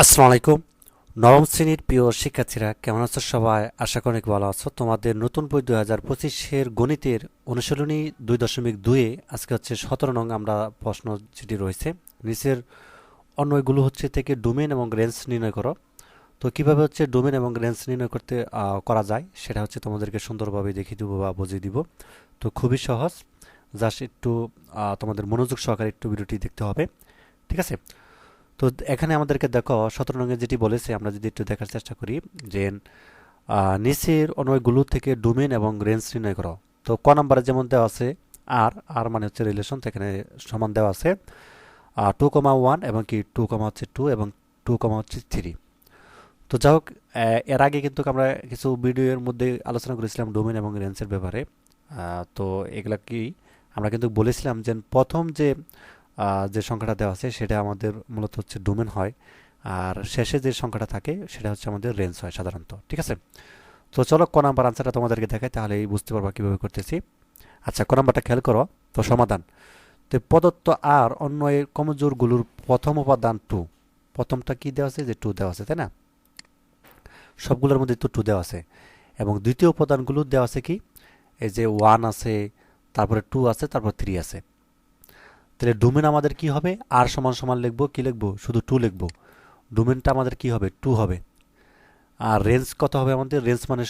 আসসালামু আলাইকুম। নবম শ্রেণির প্রিয় শিক্ষার্থীরা, কেমন আছো সবাই? আশা করি ভালো আছো। তোমাদের নতুন বই দুই হাজার পঁচিশের গণিতের অনুশীলনী দুই দশমিক দুয়ে আজকে হচ্ছে সতেরো নং আমরা প্রশ্ন যেটি রয়েছে, নিচের অন্যগুলো হচ্ছে থেকে ডোমেন এবং রেঞ্জ নির্ণয় করো। তো কীভাবে হচ্ছে ডোমেন এবং রেঞ্জ নির্ণয় করতে করা যায় সেটা হচ্ছে তোমাদেরকে সুন্দরভাবে দেখিয়ে দেবো বা বুঝিয়ে দিব। তো খুবই সহজ, জাস্ট একটু তোমাদের মনোযোগ সহকারে একটু ভিডিওটি দেখতে হবে। ঠিক আছে? তো এখানে আমাদেরকে দেখো, সতেরো রঙে যেটি বলেছে, আমরা যদি একটু দেখার চেষ্টা করি, যে নিচের অন্যগুলো থেকে ডোমেন এবং রেঞ্জ নির্ণয় করো। তো ক নাম্বারে যেমন দেওয়া আছে, আর আর মানে হচ্ছে রিলেশন এখানে সমান দেওয়া আছে টু কমা ওয়ান এবং কি টু কমা হচ্ছে টু এবং টু কমা হচ্ছে থ্রি তো যাই হোক এর আগে কিন্তু আমরা কিছু ভিডিওর মধ্যে আলোচনা করেছিলাম ডোমেন এবং রেঞ্জের ব্যাপারে। তো এগুলা কি আমরা কিন্তু বলেছিলাম যে, প্রথম যে যে সংখ্যাটা দেওয়া আছে, সেটা আমাদের মূলত হচ্ছে ডোমেন হয়। আর শেষে যে সংখ্যাটা থাকে, সেটা হচ্ছে আমাদের রেঞ্জ হয় সাধারণত, ঠিক আছে? তো চলো ক নাম্বার আনসারটা তোমাদেরকে দেখাই তাহলেই বুঝতে পারবা কীভাবে করতেছি। আচ্ছা ক নাম্বারটা খেয়াল করো, তো সমাধান। তো প্রদত্ত আর অন্য এর কমজোরগুলোর প্রথম উপাদান টু প্রথমটা কি দেওয়া আছে? যে টু দেওয়া আছে, তাই না? সবগুলোর মধ্যে তো টু দেওয়া আছে। এবং দ্বিতীয় উপাদানগুলো দেওয়া আছে কি? এই যে ওয়ান আছে, তারপরে টু আছে, তারপর থ্রি আছে। তাহলে ডোমেন আমাদের কি হবে? আর সমান সমান লিখব, কি লিখব? শুধু টু লিখব। ডোমেনটা আমাদের কি হবে? টু হবে। আর রেঞ্জ কত হবে আমাদের? রেঞ্জ মানে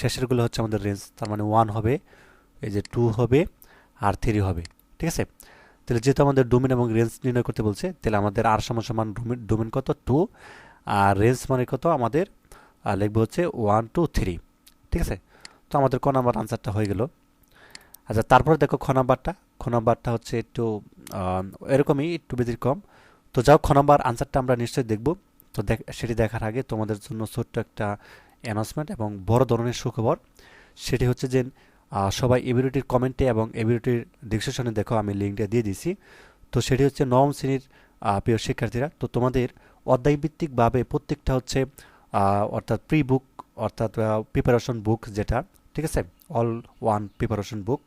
শেষেরগুলো হচ্ছে আমাদের রেঞ্জ তার মানে ওয়ান হবে, এই যে টু হবে, আর থ্রি হবে। ঠিক আছে? তাহলে যেহেতু আমাদের ডোমেন এবং রেঞ্জ নির্ণয় করতে বলছে, তাহলে আমাদের আর সমান সমান ডোমেন ডোমেন কত? টু আর রেঞ্জ মানে কত? আমাদের লিখব হচ্ছে ওয়ান টু থ্রি ঠিক আছে? তো আমাদের ক নাম্বার আনসারটা হয়ে গেল। আচ্ছা তারপরে দেখো খ নাম্বারটা। নাম্বারটা হচ্ছে একটু এরকমই, একটু কম তো যাও, খ আনসারটা আমরা নিশ্চয়ই দেখব। তো দেখ, সেটি দেখার আগে তোমাদের জন্য ছোট্ট একটা অ্যানাউন্সমেন্ট এবং বড় ধরনের সুখবর। সেটি হচ্ছে যে সবাই ভিডিওটির কমেন্টে এবং ভিডিওটির ডিসক্রিপশনে দেখো, আমি লিঙ্কটা দিয়ে দিছি তো সেটি হচ্ছে নবম শ্রেণির প্রিয় শিক্ষার্থীরা, তো তোমাদের অধ্যায়ভিত্তিকভাবে প্রত্যেকটা হচ্ছে অর্থাৎ প্রি বুক অর্থাৎ প্রিপারেশন বুক যেটা, ঠিক আছে? অল ওয়ান প্রিপারেশন বুক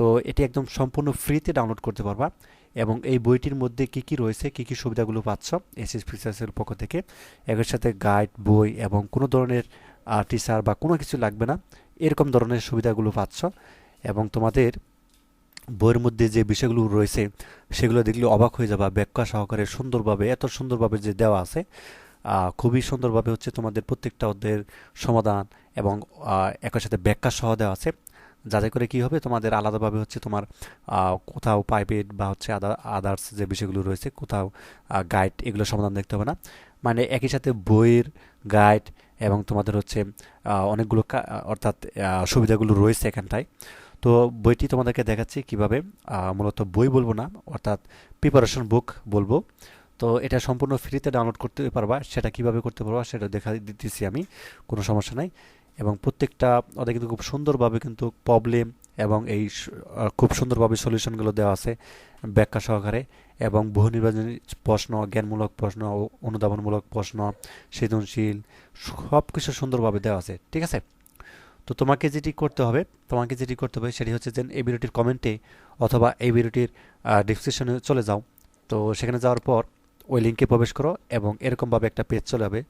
তো এটি একদম সম্পূর্ণ ফ্রিতে ডাউনলোড করতে পারবা এবং এই বইটির মধ্যে কি কি রয়েছে, কি কি সুবিধাগুলো পাচ্ছ এসএস ফিচার্সের পক্ষ থেকে। এর সাথে গাইড বই এবং কোনো ধরনের টিচার বা কোনো কিছু লাগবে না, এরকম ধরনের সুবিধাগুলো পাচ্ছ এবং তোমাদের বইয়ের মধ্যে যে বিষয়গুলো রয়েছে সেগুলো দেখলে অবাক হয়ে যাবা, ব্যাখ্যা সহকারে সুন্দরভাবে, এত সুন্দরভাবে যে দেওয়া আছে খুবই সুন্দরভাবে হচ্ছে তোমাদের প্রত্যেকটা অধ্যায়ের সমাধান এবং একই সাথে ব্যাখ্যা সহ দেওয়া আছে। যাতে করে কি হবে? তোমাদের আলাদাভাবে হচ্ছে তোমার কোথাও প্রাইভেট বা হচ্ছে আদার্স যে বিষয়গুলো রয়েছে, কোথাও গাইড এগুলো সমাধান দেখতে হবে না। মানে একই সাথে বইয়ের গাইড এবং তোমাদের হচ্ছে অনেকগুলো অর্থাৎ সুবিধাগুলো রয়েছে এখানটায়। তো বইটি তোমাদেরকে দেখাচ্ছি কীভাবে মূলত বই বলব না, অর্থাৎ প্রিপারেশন বুক বলব। তো এটা সম্পূর্ণ ফ্রিতে ডাউনলোড করতে পারবা, সেটা কীভাবে করতে পারবা সেটা দেখা দিতেছি আমি, কোনো সমস্যা নাই। এবং প্রত্যেকটা ওদের কিন্তু খুব সুন্দরভাবে কিন্তু প্রবলেম এবং এই খুব সুন্দরভাবে সলিউশনগুলো দেওয়া আছে ব্যাখ্যা সহকারে এবং বহু নির্বাচনী প্রশ্ন, জ্ঞানমূলক প্রশ্ন অনুধাবনমূলক প্রশ্ন, সৃজনশীল সব কিছু সুন্দরভাবে দেওয়া আছে, ঠিক আছে? তো তোমাকে যেটি করতে হবে, তোমাকে যেটি করতে হবে সেটি হচ্ছে যে এই ভিডিওটির কমেন্টে অথবা এই ভিডিওটির ডিসক্রিপশনে চলে যাও। তো সেখানে যাওয়ার পর ওই লিঙ্কে প্রবেশ করো এবং এরকমভাবে একটা পেজ চলে যাবে।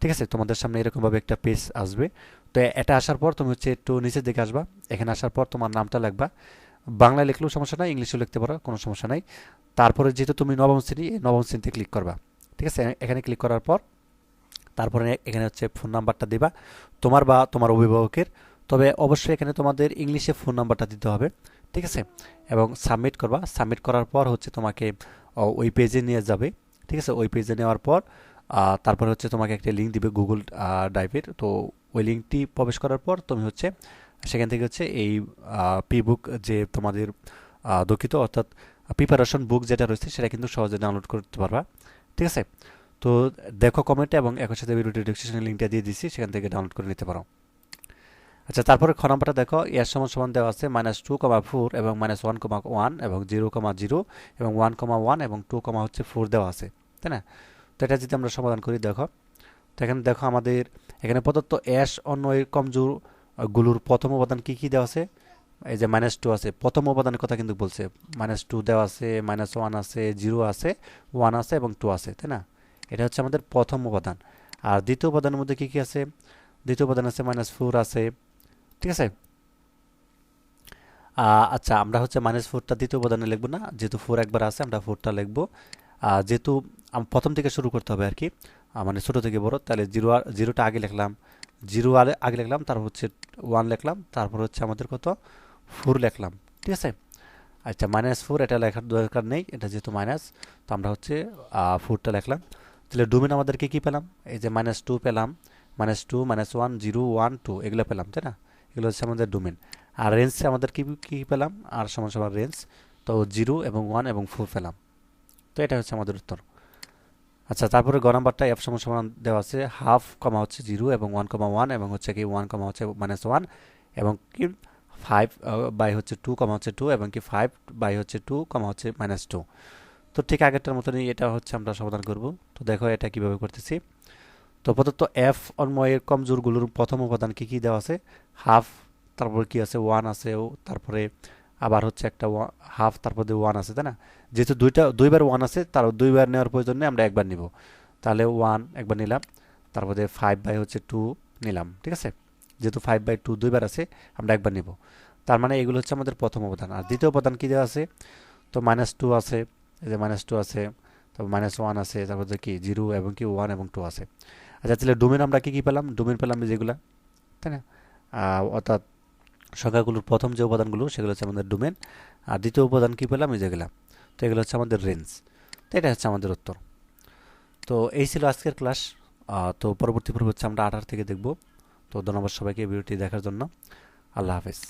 ঠিক আছে, তোমাদের সামনে এরকমভাবে একটা পেজ আসবে। তো এটা আসার পর তুমি হচ্ছে একটু নিচের দিকে আসবা। এখানে আসার পর তোমার নামটা লিখবা বাংলায় লিখলেও সমস্যা নাই, ইংলিশেও লিখতে পারো, কোনো সমস্যা নাই। তারপরে যেহেতু তুমি নবম শ্রেণি নবম শ্রেণীতে ক্লিক করবা। ঠিক আছে, এখানে ক্লিক করার পর তারপরে এখানে হচ্ছে ফোন নাম্বারটা দিবা, তোমার বা তোমার অভিভাবকের। তবে অবশ্যই এখানে তোমাদের ইংলিশে ফোন নাম্বারটা দিতে হবে। ঠিক আছে, এবং সাবমিট করবা। সাবমিট করার পর হচ্ছে তোমাকে ওই পেজে নিয়ে যাবে। ঠিক আছে, ওই পেজে নেওয়ার পর তারপরে হচ্ছে তোমাকে একটা লিঙ্ক দিবে গুগল ড্রাইভের তো ওই লিঙ্কটি প্রবেশ করার পর তুমি হচ্ছে সেখান থেকে হচ্ছে এই পি বুক যে তোমাদের দুঃখিত, অর্থাৎ প্রিপারেশন বুক যেটা রয়েছে সেটা কিন্তু সহজে ডাউনলোড করতে পারবা। ঠিক আছে? তো দেখো কমেন্টে এবং একই সাথে ভিডিও ডিসক্রিপশনের লিঙ্কটা দিয়ে দিচ্ছি সেখান থেকে ডাউনলোড করে নিতে পারো। আচ্ছা তারপরে খ নাম্বারটা দেখো এর সমান সমান দেওয়া আছে মাইনাস টু কমা ফোর এবং মাইনাস ওয়ান কমা ওয়ান এবং জিরো কমা জিরো এবং ওয়ান কমা ওয়ান এবং টু কমা হচ্ছে ফোর দেওয়া আছে, তাই না? তো এটা যদি আমরা সমাধান করি, দেখো। তো এখানে দেখো আমাদের, এখানে প্রদত্ত অ্যাশ অন্য কমজোরগুলোর প্রথম উপাদান কি কি দেওয়া আছে? এই যে মাইনাস টু আছে। প্রথম উপাদানের কথা কিন্তু বলছে। মাইনাস টু দেওয়া আছে মাইনাস ওয়ান আছে জিরো আছে ওয়ান আছে এবং টু আছে, তাই না? এটা হচ্ছে আমাদের প্রথম উপাদান আর দ্বিতীয় উপাদানের মধ্যে কি কি আছে? দ্বিতীয় উপাদান আছে মাইনাস ফোর আছে, ঠিক আছে? আচ্ছা আমরা হচ্ছে মাইনাস ফোরটা দ্বিতীয় উপাদানে লিখব না। যেহেতু ফোর একবার আছে, আমরা ফোরটা লিখব। যেহেতু প্রথম থেকে শুরু করতে হবে আর কি মানে ছোটো থেকে বড়, তাহলে জিরো আর জিরোটা আগে লিখলাম। জিরো আগে আগে লিখলাম, তারপর হচ্ছে ওয়ান লিখলাম, তারপর হচ্ছে আমাদের কত? ফোর লিখলাম, ঠিক আছে? আচ্ছা মাইনাস ফোর এটা লেখার দরকার নেই, এটা যেহেতু মাইনাস তো আমরা হচ্ছে ফোরটা লিখলাম। তাহলে ডোমেন আমাদেরকে কী পেলাম? এই যে মাইনাস টু পেলাম minus two minus one zero one two এগুলো পেলাম, তাই না? এগুলো হচ্ছে আমাদের ডোমেন আর রেঞ্জে আমাদের কী কী পেলাম? আর সমান সমান রেঞ্জ তো জিরো এবং ওয়ান এবং ফোর পেলাম। তো এটা হচ্ছে আমাদের উত্তর। আচ্ছা তারপরে গ নাম্বারটা এফ সমান সমান দেওয়া আছে হাফ কমা হচ্ছে জিরো এবং ওয়ান কমা ওয়ান এবং হচ্ছে কি ওয়ান কমা হচ্ছে মাইনাস ওয়ান এবং কি ফাইভ বাই হচ্ছে টু কমা হচ্ছে টু এবং কি ফাইভ বাই হচ্ছে টু কমা হচ্ছে মাইনাস টু তো ঠিক আগেরটার মতনই এটা হচ্ছে আমরা সমাধান করব। তো দেখো এটা কীভাবে করতেছি। তো প্রদত্ত এফ অন্ময়ের কমজোরগুলোর প্রথম উপাদান কি কী দেওয়া আছে? হাফ তারপর কি আছে? ওয়ান আছে তারপরে আবার হচ্ছে একটা হাফ তারপর দিয়ে ওয়ান আছে, তাই না? যেহেতু দুইটা, দুইবার ওয়ান আছে তার দুইবার নেওয়ার প্রয়োজন নেই আমরা একবার নিব। তাহলে ওয়ান একবার নিলাম, তারপরে ফাইভ বাই হচ্ছে টু নিলাম, ঠিক আছে? যেহেতু ফাইভ বাই টু দুইবার আছে, আমরা একবার নিব। তার মানে এগুলো হচ্ছে আমাদের প্রথম উপাদান আর দ্বিতীয় উপাদান কী দেওয়া আছে? তো মাইনাস টু আছে, এই যে মাইনাস টু আছে, তারপর মাইনাস ওয়ান আছে, তারপর কি? জিরো এবং কি? ওয়ান এবং টু আছে। আচ্ছা তাহলে ডোমেন আমরা কী কী পেলাম? ডোমেন পেলাম যেগুলো, তাই না? অর্থাৎ সংখ্যাগুলোর প্রথম যে উপাদানগুলো, সেগুলো হচ্ছে আমাদের ডোমেন আর দ্বিতীয় উপাদান কী পেলাম? এই যেগুলো তো এগুলো হচ্ছে আমাদের রেঞ্জ তো এটা হচ্ছে আমাদের উত্তর। তো এই ছিল আজকের ক্লাস তো পরবর্তী পর্ব হচ্ছে আমরা আঠার থেকে দেখব। তো ধন্যবাদ সবাইকে ভিডিওটি দেখার জন্য। আল্লাহ হাফেজ।